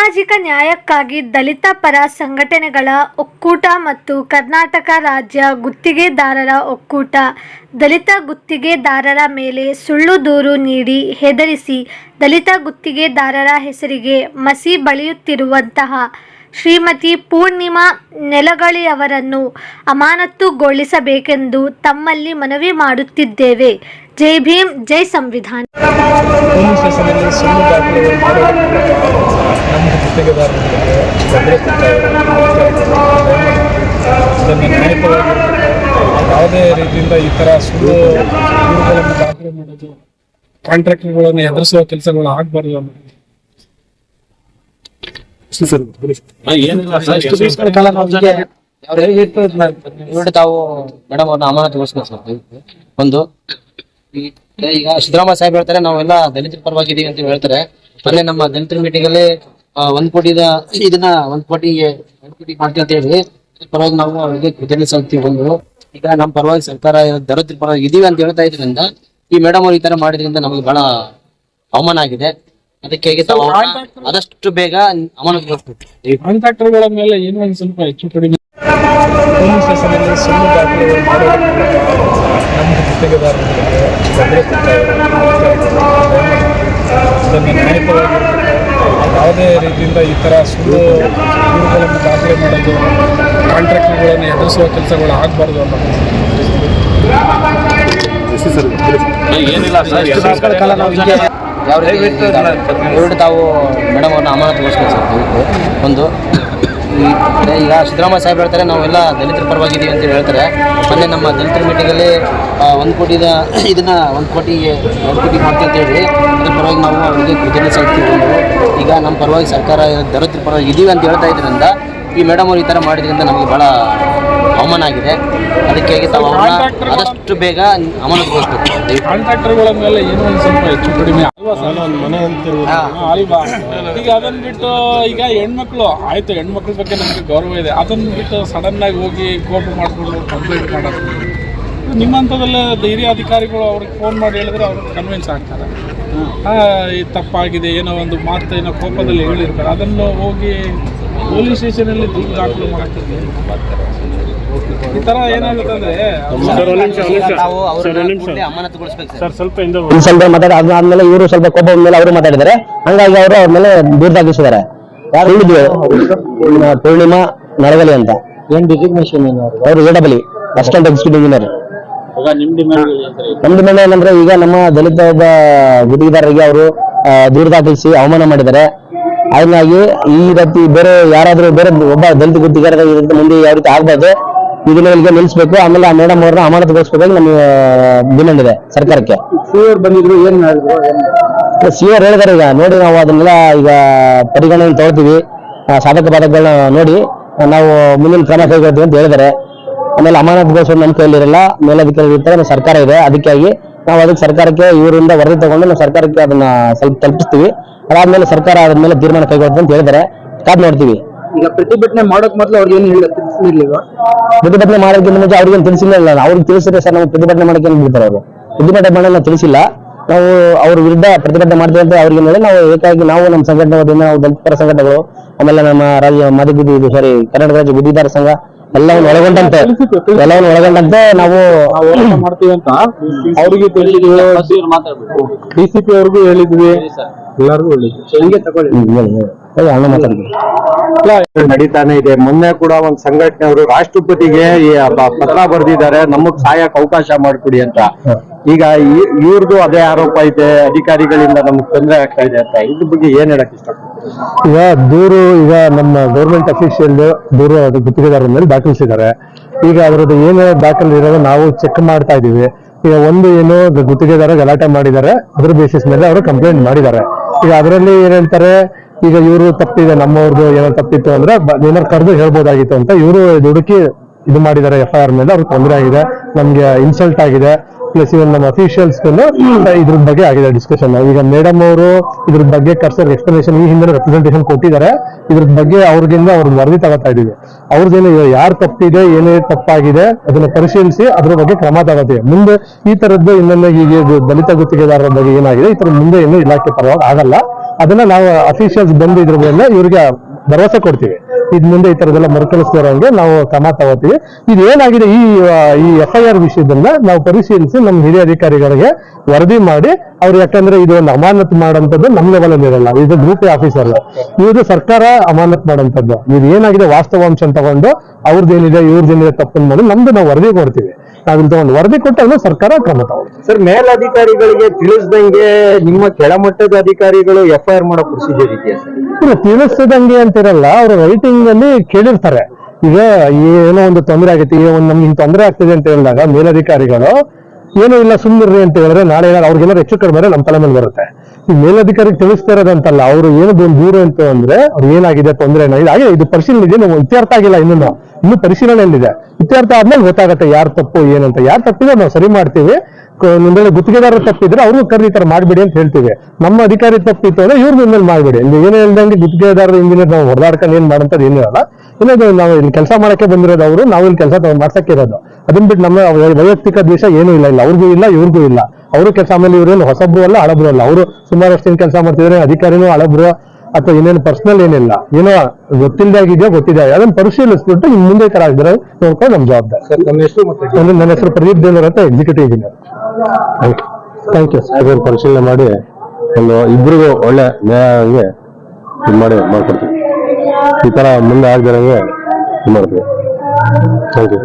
ಸಾಮಾಜಿಕ ನ್ಯಾಯಕ್ಕಾಗಿ ದಲಿತ ಪರ ಸಂಘಟನೆಗಳ ಒಕ್ಕೂಟ ಮತ್ತು ಕರ್ನಾಟಕ ರಾಜ್ಯ ಗುತ್ತಿಗೆದಾರರ ಒಕ್ಕೂಟ. ದಲಿತ ಗುತ್ತಿಗೆದಾರರ ಮೇಲೆ ಸುಳ್ಳು ದೂರು ನೀಡಿ ಹೆದರಿಸಿ ದಲಿತ ಗುತ್ತಿಗೆದಾರರ ಹೆಸರಿಗೆ ಮಸಿ ಬಳಿಯುತ್ತಿರುವಂತಹ ಶ್ರೀಮತಿ ಪೂರ್ಣಿಮಾ ನೆಲಗಳಿಯವರನ್ನು ಅಮಾನತುಗೊಳಿಸಬೇಕೆಂದು ತಮ್ಮಲ್ಲಿ ಮನವಿ ಮಾಡುತ್ತಿದ್ದೇವೆ ಜೈ ಭೀಮ್ ಜೈ ಸಂವಿಧಾನ ಯಾವುದೇ ರೀತಿಯಿಂದ ಈ ಥರ ಸುಳ್ಳು ದಾಖಲೆ ಎದುರಿಸುವ ಕೆಲಸಗಳು ಆಗಬಾರ್ದು ಅನ್ನೋದು ಏನಿಲ್ಲ ಸರ್, ಎಷ್ಟು ದಿವ್ಸಗಳ ಕಾಲ ನಾವು ಹೀಗೆ ಅವ್ರು ಹೇಗೆ ಇಟ್ಟು ನೋಡಿ ತಾವು ಮೇಡಮ್ ಅವ್ರನ್ನ ಅಮಾನತುಗೊಳಿಸ್ಬೇಕು ಸರ್. ಒಂದು. ಈಗ ಸಿದ್ದರಾಮಯ್ಯ ಸಾಹೇಬ್ ಹೇಳ್ತಾರೆ ನಾವೆಲ್ಲ ದಲಿತರ ಪರವಾಗಿದ್ದೀವಿ ಅಂತ ಹೇಳ್ತಾರೆ. ಮೊನ್ನೆ ನಮ್ಮ ದಲಿತರ ಮೀಟಿಂಗ್ ಅಲ್ಲಿ ಒಂದ್ ಕೋಟಿದ ಇದನ್ನ ಒಂದ್ ಕೋಟಿಗೆ ಒಂದ್ ಕೋಟಿ ಮಾಡ್ತೀವಿ ಅಂತ ಹೇಳಿ ಪರವಾಗಿ ನಾವು ಅವರಿಗೆ ಕೃತಜ್ಞತೆ ಸಲ್ಲಿಸ್ತೀವಿ ಒಂದು. ಈಗ ನಮ್ಮ ಪರವಾಗಿ ಸರ್ಕಾರ ದಲಿತರ ಪರವಾಗಿ ಇದೀವಿ ಅಂತ ಹೇಳ್ತಾ ಇದ್ರಿಂದ ಈ ಮೇಡಮ್ ಅವ್ರು ಈ ತರ ಮಾಡಿದ್ರಿಂದ ನಮ್ಗೆ ಬಹಳ ಅವಮಾನ ಆಗಿದೆ. ಅದಕ್ಕೆ ತಾವು ಅವ್ರನ್ನ ಆದಷ್ಟು ಬೇಗ ಅಮಾನತುಗೊಳಿಸ್ಬೇಕು ಕಾಂಟ್ರಾಕ್ಟರ್ಗಳ ಮೇಲೆ ಏನೋ ಒಂದು ಸ್ವಲ್ಪ ಹೆಚ್ಚು ಕಡಿಮೆ ಪೊಲೀಸ್ ಸ್ಟೇಷನಲ್ಲಿ ಸುಳ್ಳು ದಾಖಲೆಗಳು ಮಾಡೋದಕ್ಕೆ ನಮ್ಮ ಗುತ್ತಿಗೆದಾರರಿಗೆ ತೊಂದರೆ ಕೊಡ್ತಾ ಇದ್ದಾರೆ ಇದನ್ನು ನ್ಯಾಯಯುತವಾಗಿ ಯಾವುದೇ ರೀತಿಯಿಂದ ಈ ಥರ ಸುಳ್ಳು ದೂರುಗಳನ್ನು ದಾಖಲೆ ಮಾಡೋದು ಕಾಂಟ್ರಾಕ್ಟರ್ಗಳನ್ನು ಎದುರಿಸುವ ಕೆಲಸಗಳು ಆಗಬಾರ್ದು ಅನ್ನೋದು ಏನಿಲ್ಲ ಯಾವ ರೀತಿ ದಯವಿಟ್ಟು ತಾವು ಮೇಡಮ್ ಅವ್ರನ್ನ ಅಮಾನತುಗೊಳಿಸ್ಬೇಕು ಸರ್ ದಯವಿಟ್ಟು. ಒಂದು ಈಗ ಸಿದ್ದರಾಮಯ್ಯ ಸಾಹೇಬ್ ಹೇಳ್ತಾರೆ ನಾವೆಲ್ಲ ದಲಿತರ ಪರವಾಗಿದ್ದೀವಿ ಅಂತ ಹೇಳ್ತಾರೆ. ಮೊನ್ನೆ ನಮ್ಮ ದಲಿತರ ಮೀಟಿಂಗಲ್ಲಿ ಒಂದು ಕೋಟಿದ ಇದನ್ನು ಒಂದು ಕೋಟಿ ಒಂದು ಕೋಟಿ ಮಾಡ್ತೀವಿ ಅಂತ ಹೇಳಿ ಅದ್ರ ಪರವಾಗಿ ನಾವು ಅವರಿಗೆ ಕೃತಜ್ಞತೆ ಸಲ್ಲಿಸ್ತೀವಿ ಈಗ ನಮ್ಮ ಪರವಾಗಿ ಸರ್ಕಾರ ದಲಿತರ ಪರವಾಗಿ ಇದ್ದೀವಿ ಅಂತ ಹೇಳ್ತಾ ಇದ್ರಿಂದ ಈ ಮೇಡಮ್ ಅವರು ಈ ಥರ ಮಾಡಿದ್ರಿಂದ ನಮಗೆ ಭಾಳ ಅವಮಾನ ಆಗಿದೆ. ಅದಕ್ಕಾಗಿ ತಾವು ಅವಮಾನ ಆದಷ್ಟು ಬೇಗ ಅಮಾನತುಗೊಳಿಸ್ಬೇಕು. ಕಾಂಟ್ರಾಕ್ಟರ್ಗಳ ಮೇಲೆ ಏನೋ ಒಂದು ಸ್ವಲ್ಪ ಹೆಚ್ಚು ಕಡಿಮೆ ಮನೆ ಹಾ. ಅಲ್ವಾ ಈಗ ಅದನ್ನ ಬಿಟ್ಟು ಈಗ ಹೆಣ್ಮಕ್ಳು ಆಯ್ತು ಹೆಣ್ಮಕ್ಳ ಬಗ್ಗೆ ನಮಗೆ ಗೌರವ ಇದೆ. ಅದನ್ನ ಬಿಟ್ಟು ಸಡನ್ ಆಗಿ ಹೋಗಿ ಕೋಪ ಮಾಡ್ಕೊಂಡು ಕಂಪ್ಲೇಂಟ್ ಮಾಡೋದು. ನಿಮ್ಮ ಹಂತದಲ್ಲೇ ಹಿರಿಯ ಅಧಿಕಾರಿಗಳು ಅವ್ರಿಗೆ ಫೋನ್ ಮಾಡಿ ಹೇಳಿದ್ರೆ ಅವ್ರು ಕನ್ವಿನ್ಸ್ ಆಗ್ತಾರೆ. ಆ, ಇದು ತಪ್ಪಾಗಿದೆ ಏನೋ ಒಂದು ಮಾತು ಏನೋ ಕೋಪದಲ್ಲಿ ಹೇಳಿರ್ತಾರೆ. ಅದನ್ನು ಹೋಗಿ ಪೊಲೀಸ್ ಸ್ಟೇಷನಲ್ಲಿ ದೂರು ದಾಖಲು ಮಾಡ್ತೀವಿ ಈ ಥರ ಏನಾಗುತ್ತೆ ಅಂದರೆ ಈಗ ತಾವು ಅವ್ರನ್ನ ಕೂಡ್ಲೇ ಅಮಾನತುಗೊಳಿಸ್ಬೇಕು ಸರ್. ಸ್ವಲ್ಪ ಇನ್ನು ಸ್ವಲ್ಪ ಮಾತಾಡ ಅದಾದ್ಮೇಲೆ ಇವರು ಸ್ವಲ್ಪ ಕೋಪ ಮೇಲೆ ಅವರು ಮಾತಾಡಿದಾರೆ ಹಂಗಾಗಿ ಅವರು ಅವ್ರ ಮೇಲೆ ದೂರ ದಾಖಲಿಸಿದ್ದಾರೆ ಹೇಳಿದ್ವಿ ಪೂರ್ಣಿಮಾ ನಡಗಲಿ ಅಂತ. ಏನ್ ಡಿಸಿಗ್ನೇಷನ್ ಅವರು A double E assistant executive engineer ನಮ್ದು ಮೇಲೆ ಏನಂದ್ರೆ ಈಗ ನಮ್ಮ ದಲಿತ ಒಬ್ಬ ಗುತ್ತಿಗೆದಾರರಿಗೆ ಅವರು ದೂರ ದಾಖಲಿಸಿ ಅವಮಾನ ಮಾಡಿದ್ದಾರೆ. ಹಾಗಾಗಿ ಈ ರೀತಿ ಬೇರೆ ಯಾರಾದ್ರೂ ಬೇರೆ ಒಬ್ಬ ದಲಿತ ಗುತ್ತಿಗಾರ ಮುಂದೆ ಯಾವ ರೀತಿ ಆಗ್ಬಾರ್ದು ಇದನ್ನ ಇಲ್ಲಿಗೆ ನಿಲ್ಲಿಸಬೇಕು. ಆಮೇಲೆ ಆ ಮೇಡಮ್ ಅವ್ರನ್ನ ಅಮಾನತುಗೊಳಿಸಬೇಕಾಗಿ ನಮ್ಮ ಡಿಮ್ಯಾಂಡ್ ಇದೆ ಸರ್ಕಾರಕ್ಕೆ. ಬಂದಿದ್ರು ಏನ್ ಸಿಆರ್ ಹೇಳಿದಾರೆ ಈಗ. ನೋಡಿ ನಾವು ಅದನ್ನೆಲ್ಲ ಈಗ ಪರಿಗಣನೆ ತಗೊಳ್ತೀವಿ. ಸಾಧಕ ಬಾಧಕಗಳನ್ನ ನೋಡಿ ನಾವು ಮುಂದಿನ ಕ್ರಮ ಕೈಗೊಳ್ತೀವಿ ಅಂತ ಹೇಳಿದ್ದಾರೆ ಆಮೇಲೆ ಅಮಾನತುಗೊಳಿಸೋದು ನಮ್ಮ ಕೈಯಲ್ಲಿರಲ್ಲ ಮೇಲಧಿಕಾರಿ ಇರ್ತಾರೆ ಸರ್ಕಾರ ಇದೆ. ಅದಕ್ಕಾಗಿ ನಾವು ಅದಕ್ಕೆ ಸರ್ಕಾರಕ್ಕೆ ಇವರಿಂದ ವರದಿ ತಗೊಂಡು ನಾವು ಸರ್ಕಾರಕ್ಕೆ ಅದನ್ನ ಸ್ವಲ್ಪ ತಲುಪಿಸ್ತೀವಿ. ಅದಾದ್ಮೇಲೆ ಸರ್ಕಾರ ಅದ್ರ ಮೇಲೆ ತೀರ್ಮಾನ ಕೈಗೊಳ್ಳುತ್ತೆ ಅಂತ ಹೇಳಿದ್ದಾರೆ. ಕಾದ್ ನೋಡ್ತೀವಿ. ಈಗ ಪ್ರತಿಭಟನೆ ಮಾಡೋಕ್ ಮೊದಲು ಅವ್ರಿಗೆ ಏನು ತಿಳಿಸಿರ್ಲಿಲ್ವಾ? ಪ್ರತಿಭಟನೆ ಮಾಡೋದಕ್ಕಿಂತ ಮುಂಚೆ ಅವ್ರಿಗೆ ತಿಳಿಸಿಲ್ಲ ಅವ್ರಿಗೆ ತಿಳಿಸಿದ್ರೆ ಸರ್ ನಾವು ಪ್ರತಿಭಟನೆ ಮಾಡಕ್ಕೆ ಏನ್ ಬಿಡ್ತಾರೆ ಅವರು? ಪ್ರತಿಭಟನೆ ಮಾಡೋಣ ತಿಳಿಸಿಲ್ಲ. ನಾವು ಅವ್ರ ವಿರುದ್ಧ ಪ್ರತಿಭಟನೆ ಮಾಡ್ತೀವಿ ಅಂತ ಅವ್ರಿಗೆ ಹೇಳಿ ನಾವು ಏಕಾಗಿ ನಾವು ನಮ್ಮ ಸಂಘಟನೆ ವತಿಯಿಂದ ನಾವು ದಲಿತ ಪರ ಸಂಘಟನೆಗಳು ಆಮೇಲೆ ನಮ್ಮ ರಾಜ್ಯ ಮಾದಿ ಇದು ಸಾರಿ ಕರ್ನಾಟಕ ರಾಜ್ಯ ಗುದಿದಾರ ಸಂಘ ಎಲ್ಲವನ್ನು ಒಳಗೊಂಡಂತೆ. ಎಲ್ಲವನ್ನು ಒಳಗೊಂಡಂತೆ ನಾವು ಮಾಡ್ತೀವಿ ಅಂತ ಅವರಿಗೆ ಡಿಸಿಪಿ ಡಿ ಸಿ ಪಿ ಅವ್ರಿಗೂ ಹೇಳಿದ್ವಿ. ಎಲ್ಲರಿಗೂ ಮಾತಾಡ್ತೀನಿ. ನಡೀತಾನೆ ಇದೆ. ಮೊನ್ನೆ ಕೂಡ ಒಂದ್ ಸಂಘಟನೆ ಅವರು ರಾಷ್ಟ್ರಪತಿಗೆ ಈ ಪತ್ರ ಬರೆದಿದ್ದಾರೆ. ನಮಗ್ ಸಹಾಯಕ್ ಅವಕಾಶ ಮಾಡ್ಕೊಡಿ ಅಂತ. ಈಗ ಇವ್ರದ್ದು ಅದೇ ಆರೋಪ ಇದೆ, ಅಧಿಕಾರಿಗಳಿಂದ ನಮ್ಗೆ ತೊಂದರೆ ಆಗ್ತಾ ಇದೆ ಅಂತ. ಇದ್ರ ಬಗ್ಗೆ ಏನ್ ಹೇಳಕ್ ಇಷ್ಟ ಈಗ ದೂರು, ಈಗ ನಮ್ಮ ಗೌರ್ಮೆಂಟ್ ಅಫಿಷಿಯಲ್ ದೂರು ಗುತ್ತಿಗೆದಾರರ ಮೇಲೆ ದಾಖಲಿಸಿದ್ದಾರೆ. ಈಗ ಅವರದ್ದು ಏನು ದಾಖಲೆ ಇರೋದು ನಾವು ಚೆಕ್ ಮಾಡ್ತಾ ಇದೀವಿ ಈಗ ಒಂದು ಏನು ಗುತ್ತಿಗೆದಾರ ಗಲಾಟೆ ಮಾಡಿದ್ದಾರೆ, ಅದ್ರ ಬೇಸಿಸ್ ಮೇಲೆ ಅವರು ಕಂಪ್ಲೇಂಟ್ ಮಾಡಿದ್ದಾರೆ. ಈಗ ಅದರಲ್ಲಿ ಏನ್ ಹೇಳ್ತಾರೆ, ಈಗ ಇವರು ತಪ್ಪಿದೆ ನಮ್ಮವ್ರದ್ದು ಏನೋ ತಪ್ಪಿತ್ತು ಅಂದ್ರೆ ಏನಾರು ಕರೆದು ಹೇಳ್ಬೋದಾಗಿತ್ತು ಅಂತ ಇವರು ದುಡುಕಿ ಇದು ಮಾಡಿದ್ದಾರೆ ಎಫ್ ಆರ್ ಮೇಲೆ ಅವ್ರಿಗೆ ತೊಂದರೆ ಆಗಿದೆ, ನಮ್ಗೆ ಇನ್ಸಲ್ಟ್ ಆಗಿದೆ. ಪ್ಲಸ್ ಇವನ್ ನಮ್ಮ ಅಫಿಷಿಯಲ್ಸ್ ಇದ್ರ ಬಗ್ಗೆ ಆಗಿದೆ ಡಿಸ್ಕಷನ್ ಈಗ ಮೇಡಮ್ ಅವರು ಇದ್ರ ಬಗ್ಗೆ ಕರ್ಸರ್ ಎಕ್ಸ್ಪ್ಲನೇಷನ್ ಈ ಹಿಂದೆ ರೆಪ್ರೆಸೆಂಟೇಷನ್ ಕೊಟ್ಟಿದ್ದಾರೆ. ಇದ್ರ ಬಗ್ಗೆ ಅವ್ರಿಗಿಂದ ಅವ್ರದ್ದು ವರದಿ ತಗೋತಾ ಇದೀವಿ ಅವ್ರದ್ದೇನು ಯಾರು ತಪ್ಪಿದೆ, ಏನೇ ತಪ್ಪಾಗಿದೆ ಅದನ್ನ ಪರಿಶೀಲಿಸಿ ಅದ್ರ ಬಗ್ಗೆ ಕ್ರಮ ತಗೋತೀವಿ. ಮುಂದೆ ಈ ತರದ್ದು ಇನ್ನೊಂದು ಈಗ ದಲಿತ ಗುತ್ತಿಗೆದಾರರ ಬಗ್ಗೆ ಏನಾಗಿದೆ ಈ ತರ ಮುಂದೆ ಏನು ಇಲಾಖೆ ಪರವಾಗಿ ಆಗಲ್ಲ. ಅದನ್ನ ನಾವು ಅಫಿಷಿಯಲ್ಸ್ ಬಂದು ಇದ್ರ ಮೇಲೆ ಇವ್ರಿಗೆ ಭರವಸೆ ಕೊಡ್ತೀವಿ. ಇದ್ ಮುಂದೆ ಈ ತರದೆಲ್ಲ ಮರುಕಳಿಸ್ತಿರೋಂಗೆ ನಾವು ಕ್ರಮ ತಗೋತೀವಿ. ಇದು ಏನಾಗಿದೆ ಈ ಈ ಎಫ್ ಐ ಆರ್ ನಾವು ಪರಿಶೀಲಿಸಿ ನಮ್ಮ ಹಿರಿಯ ಅಧಿಕಾರಿಗಳಿಗೆ ವರದಿ ಮಾಡಿ, ಅವ್ರು ಯಾಕಂದ್ರೆ ಇದು ಒಂದು ಅಮಾನತ್ ಮಾಡೋಂಥದ್ದು ನಮ್ಮ ಲೆವೆಲ್ ಅಲ್ಲಿ ಇರಲ್ಲ, ಇದು ಗ್ರೂಪ್ ಆಫೀಸರ್ ಇದು ಸರ್ಕಾರ ಅಮಾನತ್ ಮಾಡೋಂಥದ್ದು ಇದು ಏನಾಗಿದೆ ವಾಸ್ತವಾಂಶ ತಗೊಂಡು ಅವ್ರದ್ದೇನಿದೆ ಇವ್ರದ್ದೇನಿದೆ ತಪ್ಪನ್ನು ಮಾಡಿ ನಮ್ದು ನಾವು ವರದಿ ಕೊಡ್ತೀವಿ. ನಾವ್ ಒಂದು ತಗೊಂಡು ವರದಿ ಕೊಟ್ಟು ಸರ್ಕಾರ ಕ್ರಮ ಸರ್ ಮೇಲಧಿಕಾರಿಗಳಿಗೆ ತಿಳಿಸ್ದಂಗೆ ನಿಮ್ಮ ಕೆಳಮಟ್ಟದ ಅಧಿಕಾರಿಗಳು ಎಫ್ಐಆರ್ ಮಾಡೋ ಪ್ರೊಸೀಜರ್ ಇದೆಯಾ ಇಲ್ಲ ತಿಳಿಸದಂಗೆ ಅಂತಿರಲ್ಲ ಅವರು ರೈಟಿಂಗ್ ಅಲ್ಲಿ ಕೇಳಿರ್ತಾರೆ. ಈಗ ಏನೋ ಒಂದು ತೊಂದರೆ ಆಗುತ್ತೆ ಈಗ ಒಂದು ನಮ್ಗೆ ತೊಂದರೆ ಆಗ್ತಿದೆ ಅಂತ ಹೇಳಿದಾಗ ಮೇಲಧಿಕಾರಿಗಳು ಏನೂ ಇಲ್ಲ ಸುಮ್ಮನೆ ಅಂತ ಹೇಳಿದ್ರೆ ನಾಳೆ ಏನಾದ್ರು ಅವ್ರಿಗೇನಾದ್ರು ಹೆಚ್ಚು ಕಡಿಮೆ ನಮ್ಮ ತಲೆ ಮೇಲೆ ಬರುತ್ತೆ. ಈ ಮೇಲಧಿಕಾರಿಗೆ ತಿಳಿಸ್ತಾ ಇರೋದಂತಲ್ಲ ಅವರು ಏನು ದೂರ ಅಂತ ಅಂದ್ರೆ ಅವ್ರು ಏನಾಗಿದೆ ತೊಂದರೆ ಏನಾಗಿದೆ ಹಾಗೆ ಇದು ಪರಿಶೀಲನೆ ಇದೆ ಇತ್ಯರ್ಥ ಆಗಿಲ್ಲ ಇನ್ನೂ. ಇನ್ನು ಪರಿಶೀಲನೆಯಲ್ಲಿದೆ ಇತ್ಯರ್ಥ ಆದ್ಮೇಲೆ ಗೊತ್ತಾಗುತ್ತೆ ಯಾರು ತಪ್ಪು, ಏನಂತ. ಯಾರು ತಪ್ಪಿದ್ರೆ ನಾವು ಸರಿ ಮಾಡ್ತೀವಿ. ಒಂದ್ ವೇಳೆ ಗುತ್ತಿಗೆದಾರ ತಪ್ಪಿದ್ರೆ ಅವ್ರಿಗೂ ತರ ಮಾಡ್ಬೇಡಿ ಅಂತ ಹೇಳ್ತೀವಿ. ನಮ್ಮ ಅಧಿಕಾರಿ ತಪ್ಪಿತ್ತು ಅಂದ್ರೆ ಇವ್ರ ಮೇಲೆ ಮಾಡ್ಬೇಡಿ. ಇಲ್ಲಿ ಏನು ಹೇಳ್ದಂಗೆ ಗುತ್ತಿಗೆದಾರರ, ಇಂಜಿನಿಯರ್ ನಾವು ಹೊಡೆದಾಡ್ಕೊಂಡು ಏನ್ ಮಾಡಂತದ್ದು ಏನಿರಲ್ಲ ಇನ್ನೊಂದು ನಾವು ಇಲ್ಲಿ ಕೆಲಸ ಮಾಡಕ್ಕೆ ಬಂದಿರೋದು ಅವರು, ನಾವು ಇಲ್ಲಿ ಕೆಲಸ ಮಾಡ್ಸಕ್ಕೆ ಇರೋದು ಅದನ್ನ ಬಿಟ್ಟು ನಮ್ಮ ವೈಯಕ್ತಿಕ ದ್ವೇಷ ಏನೂ ಇಲ್ಲ. ಇಲ್ಲ, ಅವ್ರಿಗೂ ಇಲ್ಲ, ಇವ್ರಿಗೂ ಇಲ್ಲ. ಅವರು ಕೆಲಸ ಆಮೇಲೆ ಇವ್ರೇನು ಹೊಸಬ್ರು ಅಲ್ಲ, ಹಳಬ್ರು ಅಲ್ಲ. ಅವರು ಸುಮಾರು ವರ್ಷದಿಂದ ಕೆಲಸ ಮಾಡ್ತಿದ್ರೆ, ಅಧಿಕಾರಿನೂ ಹಳಬ್ರು. ಅಥವಾ ಇನ್ನೇನು ಪರ್ಸನಲ್ ಏನಿಲ್ಲ. ಏನೋ ಗೊತ್ತಿಲ್ಲದಾಗಿದೆಯೋ ಗೊತ್ತಿದೆ ಅದನ್ನ ಪರಿಶೀಲಿಸ್ಬಿಟ್ಟು ಇನ್ ಮುಂದೆ ತರ ಆಗಿದ್ರೆ ನೋಡ್ಕೊಂಡು ನಮ್ಮ ಜವಾಬ್ದಾರಿ. ಸರ್ ನಮ್ಮ ಹೆಸರು ಮತ್ತೆ ನನ್ನ ಹೆಸರು ಪ್ರದೀಪ್ ದೇವರ ಅಂತ ಎಕ್ಸಿಕ್ಯೂಟಿವ್ ಇಂಜಿನಿಯರ್ ಥ್ಯಾಂಕ್ ಯು ಸಾಹೇಬರು ಪರಿಶೀಲನೆ ಮಾಡಿ ಒಂದು ಇಬ್ಬರಿಗೂ ಒಳ್ಳೆ ನ್ಯಾಯ ಇದು ಮಾಡಿ ಮಾಡ್ಕೊಡ್ತೀವಿ. ಈ ತರ ಮುಂದೆ ಆಗದಿರಂಗೆ ಇದು ಮಾಡ್ತೀವಿ. Thank you